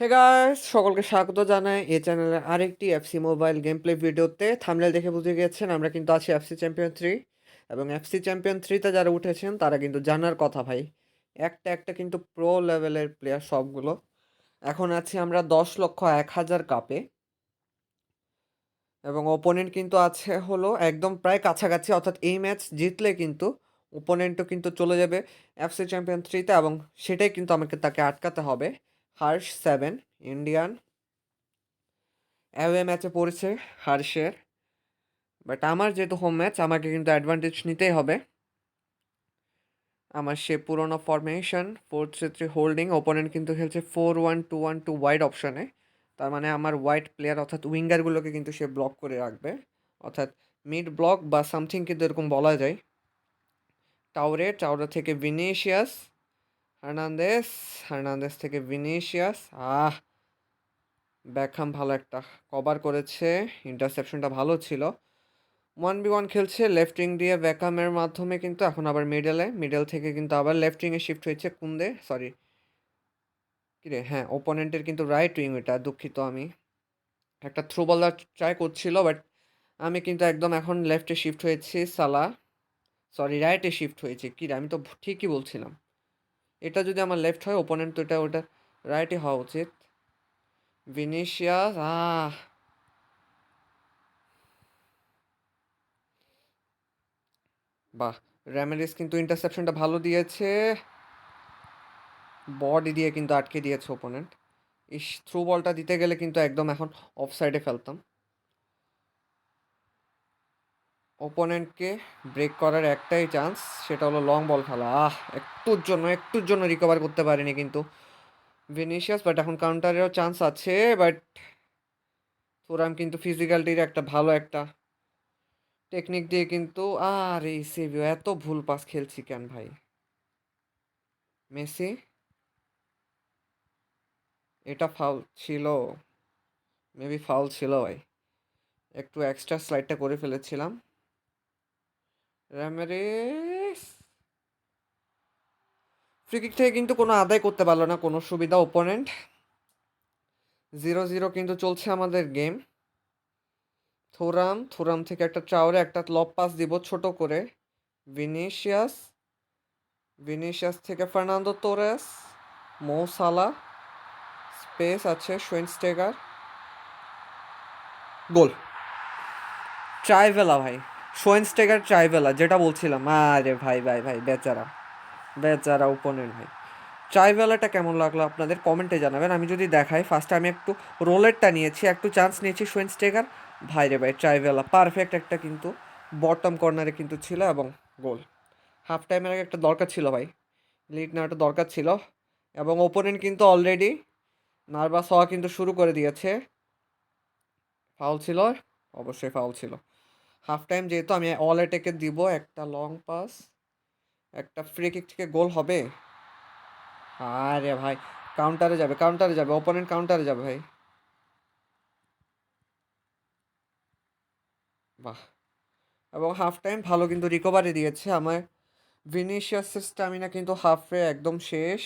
হে সকলকে স্বাগত জানাই এই চ্যানেলের আরেকটি এফসি মোবাইল গেম প্লে ভিডিওতে থামনেল দেখে বুঝে গিয়েছেন আমরা কিন্তু আছি এফসি চ্যাম্পিয়ন থ্রি এবং এফসি চ্যাম্পিয়ন থ্রিতে যারা উঠেছেন, তারা কিন্তু জানার কথা ভাই। একটা একটা কিন্তু প্রো লেভেলের প্লেয়ার সবগুলো। এখন আছি আমরা দশ লক্ষ এক হাজার কাপে এবং ওপোনেন্ট কিন্তু আছে হলো একদম প্রায় কাছাকাছি, অর্থাৎ এই ম্যাচ জিতলে কিন্তু ওপোনেন্টও কিন্তু চলে যাবে এফসি চ্যাম্পিয়ন থ্রিতে এবং সেটাই কিন্তু আমাকে তাকে আটকাতে হবে। Harsh seven, Indian. অ্যাওয়ে ম্যাচে পড়েছে হার্শের। বাট আমার যেহেতু হোম ম্যাচ আমাকে কিন্তু অ্যাডভান্টেজ নিতেই হবে। আমার সে পুরোনো formation four three three holding opponent কিন্তু খেলছে four one two one two wide অপশনে তার মানে আমার হোয়াইট প্লেয়ার অর্থাৎ উইঙ্গারগুলোকে কিন্তু সে ব্লক করে রাখবে। অর্থাৎ মিড ব্লক বা সামথিং কিন্তু এরকম বলা যায়। টাওরে টাওরে থেকে ভিনিশিয়াস হার্নান্দেস হার্নান্দেস থেকে ভিনিশিয়াস আহ, ব্যাকহাম ভালো একটা কভার করেছে, ইন্টারসেপশনটা ভালো ছিল। ওয়ান বি ওয়ান খেলছে, লেফট উইং দিয়ে ব্যাকহামের মাধ্যমে কিন্তু এখন আবার মিডলে, মিডল থেকে কিন্তু আবার লেফট উইংয়ে শিফট হয়েছে কুন্দে, সরি, কিরে হ্যাঁ ওপোনেন্টের কিন্তু রাইট উইং এটা, দুঃখিত আমি। একটা থ্রু বল ট্রাই করছিল বাট আমি কিন্তু একদম এখন লেফটে শিফট হয়েছি, সালা সরি রাইটে শিফট হয়েছে কি আমি তো ঠিকই বলছিলাম। এটা যদি আমার লেফট হয় ওপোনেন্ট তো এটা, ওটা রাইটে হওয়া উচিত। ভিনিশিয়াস আহ। বাহ র্যামেরিস কিন্তু ইন্টারসেপশনটা ভালো দিয়েছে। বডি দিয়ে কিন্তু আটকে দিয়েছে ওপোনেন্ট ইস থ্রু বলটা দিতে গেলে কিন্তু একদম এখন অফ সাইডে ফেলতাম। ওপোনেন্টকে ব্রেক করার একটাই চান্স সেটা হলো লং বল খেলা। আহ, একটুর জন্য একটুর জন্য রিকভার করতে পারিনি কিন্তু ভিনিশিয়াস বাট এখন কাউন্টারেরও চান্স আছে বাট থোরাম কিন্তু ফিজিক্যালিটির একটা ভালো একটা টেকনিক দিয়ে কিন্তু, আর এই সেভিও এত ভুল পাস খেলছি কেন ভাই? মেসি এটা ফাউল ছিল। মেবি ফাউল ছিল ভাই। একটু এক্সট্রা স্লাইডটা করে ফেলেছিলাম। র্যামেরিস ফ্রিকিক থেকে কিন্তু কোনো আদায় করতে পারল না, কোনো সুবিধা ওপোনেন্ট জিরো জিরো কিন্তু চলছে আমাদের গেম থোরাম থোরাম থেকে একটা চাওরে একটা লব পাস দিব ছোট করে। ভিনিশিয়াস ভিনিশিয়াস থেকে ফার্নান্দো তোরেস মো স্পেস আছে শোয়েনস্টেগার গোল ট্রাইভেলা ভাই। শোয়েনস্টেগার ট্রাইভেলা যেটা বলছিলাম, আরে ভাই ভাই ভাই, বেচারা বেচারা ওপোনেন্ট ভাই ট্রাইভেলাটা কেমন লাগল আপনাদের? কমেন্টে জানাবেন। আমি যদি দেখাই ফার্স্টে আমি একটু রোলেরটা নিয়েছি, একটু চান্স নিয়েছি শোয়েনস্টেগার ভাই রে ভাই ট্রাইভেলা পারফেক্ট একটা কিন্তু বটম কর্নারে কিন্তু ছিল এবং গোল হাফ টাইমের আগে একটা দরকার ছিল ভাই। লিড নেওয়াটা দরকার ছিল। এবং ওপোনেন্ট কিন্তু অলরেডি নার্ভাস হওয়া কিন্তু শুরু করে দিয়েছে। ফাউল ছিল, অবশ্যই ফাউল ছিল। হাফ টাইম যেহেতু আমি অল এটেকে দিব, একটা লং পাস একটা ফ্রি কিক থেকে গোল হবে। আরে ভাই কাউন্টারে যাবে কাউন্টারে যাবে ওপোনেন্ট কাউন্টারে যাবে ভাই। বাহ। এবং হাফ টাইম ভালো কিন্তু রিকভারি দিয়েছে আমার। ভিনিশিয়াসের স্টামিনা কিন্তু হাফে একদম শেষ।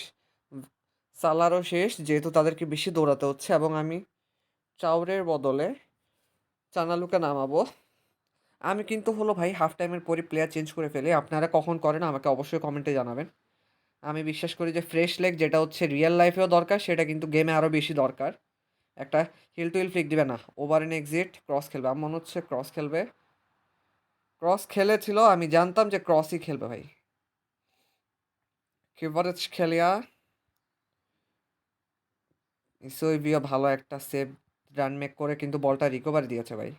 সালারও শেষ, যেহেতু তাদেরকে বেশি দৌড়াতে হচ্ছে। এবং আমি চাউরের বদলে চানালুকে নামাবো। আমি কিন্তু হলো ভাই হাফ টাইমের পরে প্লেয়ার চেঞ্জ করে ফেলি। আপনারা কখন করেন আমাকে অবশ্যই কমেন্টে জানাবেন। আমি বিশ্বাস করি যে ফ্রেশ লেগ যেটা হচ্ছে রিয়েল লাইফেও দরকার, সেটা কিন্তু গেমে আরও বেশি দরকার। একটা হিল টু হিল ফ্লিক দিবে না। ওভার এন এক্সিট ক্রস খেলবে। আমার মনে হচ্ছে ক্রস খেলবে। ক্রস খেলেছিল, আমি জানতাম যে ক্রসই খেলবে ভাই। কিভারেজ খেলিয়া ইসোইবিও ভালো একটা সেভ রান মেক করে কিন্তু বলটা রিকভারি দিয়েছে ভাই।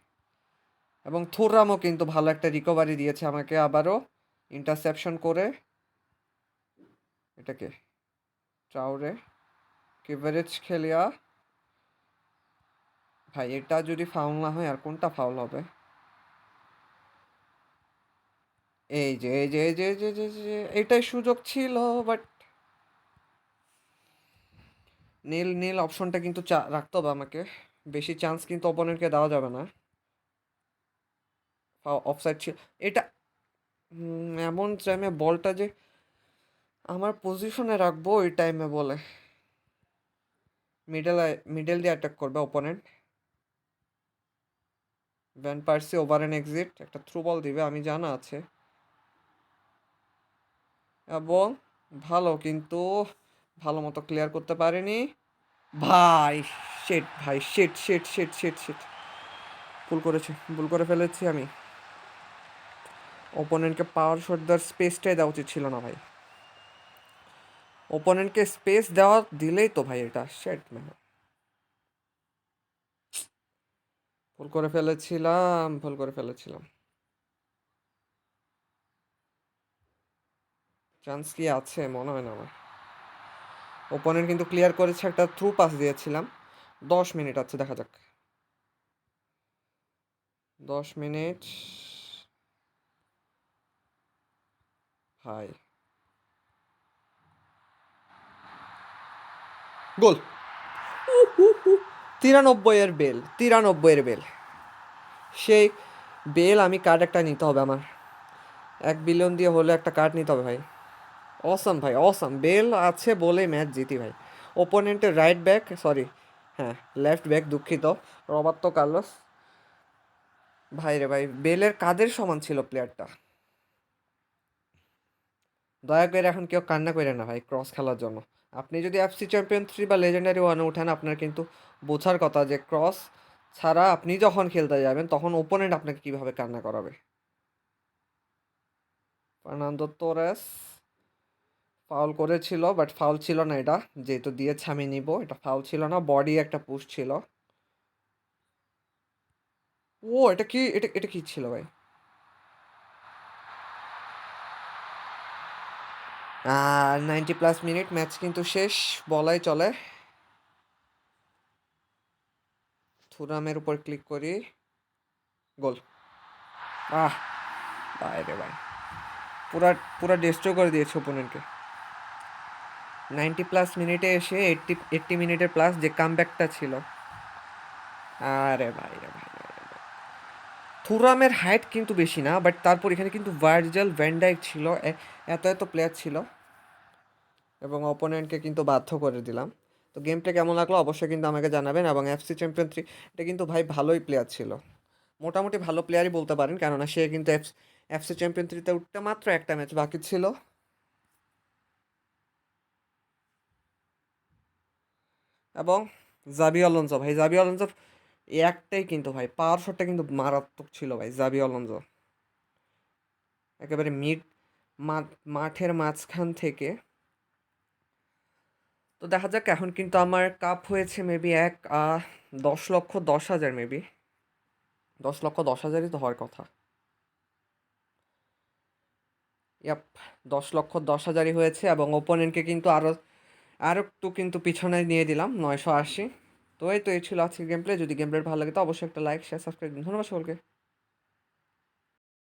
এবং থুরামও কিন্তু ভালো একটা রিকভারি দিয়েছে আমাকে আবারও। ইন্টারসেপশন করে। এটাকে ট্রাউরে কিভারেজ খেলিয়া। ভাই, এটা যদি ফাউল না হয়, আর কোনটা ফাউল হবে? এই যে এই যে যে যে যে- যে, এটাই সুযোগ ছিল বাট নীল নীল অপশনটা কিন্তু রাখতে হবে আমাকে। বেশি চান্স কিন্তু অপোনেন্টকে দেওয়া যাবে না। অফসাইড ছিল। এটা এমন টাইমে বলটা যে আমার পজিশনে রাখব, ওই টাইমে বলে। মিডল মিডল দিয়ে অ্যাটাক করবে opponent Van Persie over and exit একটা থ্রু বল দিবে, আমি জানা আছে। এবং ভালো, কিন্তু ভালো মতো ক্লিয়ার করতে পারেনি। ভাই শেট ভাই শেট শেট শেট শেট শেট ভুল করেছি, ভুল করে ফেলেছি আমি। ওপোনেন্টকে পাওয়ার শট দেওয়ার স্পেসটাই দেওয়া উচিত ছিল না ভাই। ওপোনেন্টকে স্পেস দেওয়া দিলেই তো ভাই এটা। শেট ভুল করে ফেলেছিলাম ভুল করে ফেলেছিলাম। চান্স কি আছে? মনে হয় না আমার। ওপোনেন্ট কিন্তু ক্লিয়ার করেছে, একটা থ্রু পাস দিয়েছিলাম। দশ মিনিট আছে, দেখা যাক। দশ মিনিট। হাই গোল। তিরানব্বই এর বেল তিরানব্বই এর বেল। সেই বেল আমি কার্ড একটা নিতে হবে আমার। এক বিলিয়ন দিয়ে হলে একটা কার্ড নিতে হবে ভাই। অসাম ভাই অসাম বেল আছে বলে ম্যাচ জিতি ভাই। ওপোনেন্টের রাইট ব্যাক সরি হ্যাঁ লেফট ব্যাক দুঃখিত। Roberto Carlos. ভাই রে ভাই বেলের কাদের সমান ছিল প্লেয়ারটা দয়া করে এখন কেউ কান্না করে না ভাই ক্রস খেলার জন্য। আপনি যদি এফসি চ্যাম্পিয়ন থ্রি বা লেজেন্ডারি ওয়ানে উঠেন, আপনার কিন্তু বোঝার কথা যে ক্রস ছাড়া আপনি যখন খেলতে যাবেন, তখন ওপোনেন্ট আপনাকে কীভাবে কান্না করাবে? ফার্নান্দো তোরেস ফাউল করেছিল বাট ফাউল ছিল না এটা। যেহেতু দিয়েছে, আমি নিব। এটা ফাউল ছিল না বডি একটা পুশ ছিল। ও, এটা কি, এটা এটা কি ছিল ভাই? আর নাইনটি প্লাস মিনিট ম্যাচ কিন্তু শেষ, বলাই চলে। থুরামের উপর ক্লিক করি। গোল। আহ বাইরে ভাই পুরা পুরা ডিস্ট্রয় করে দিয়েছে ওপোনেন্টকে নাইনটি প্লাস মিনিটে এসে এইটটি এইটটি মিনিটের প্লাস যে কামব্যাকটা ছিল। আরে ভাই রে রে। থুরামের হাইট কিন্তু বেশি না বাট তারপর এখানে কিন্তু ভার্জাল ভ্যান্ডাইক ছিল এত এত প্লেয়ার ছিল। এবং অপোনেন্টকে কিন্তু বাধ্য করে দিলাম। তো গেমটা কেমন লাগল অবশ্যই কিন্তু আমাকে জানাবেন, এবং এফসি চ্যাম্পিয়ন থ্রি এটা কিন্তু ভাই ভালোই প্লেয়ার ছিল। মোটামুটি ভালো প্লেয়ারই বলতে পারেন, কেননা সে কিন্তু এফ এফসি চ্যাম্পিয়ন থ্রিতে উঠতে মাত্র একটা ম্যাচ বাকি ছিল। এবং জাবি অলন্সো ভাই জাবি অলন্সোর একটাই কিন্তু ভাই পাওয়ার শটটা কিন্তু মারাত্মক ছিল ভাই, জাবি অলন্সো একেবারে মিড মাঠের মাঝখান থেকে। তো দেখা যাক, এখন কিন্তু আমার কাপ হয়েছে মেবি এক দশ লক্ষ দশ হাজার মেবি দশ লক্ষ দশ হাজারই তো হওয়ার কথা। ইয়াপ, দশ লক্ষ দশ হাজারই হয়েছে এবং ওপোনেন্টকে কিন্তু আরও আরও একটু কিন্তু পিছনে নিয়ে দিলাম, নয়শো আশি। তো এই তো এই ছিল আজকের গেম প্লে যদি গেম প্লে ভালো লাগে তো অবশ্যই একটা লাইক শেয়ার সাবস্ক্রাইব ধন্যবাদ সকলকে।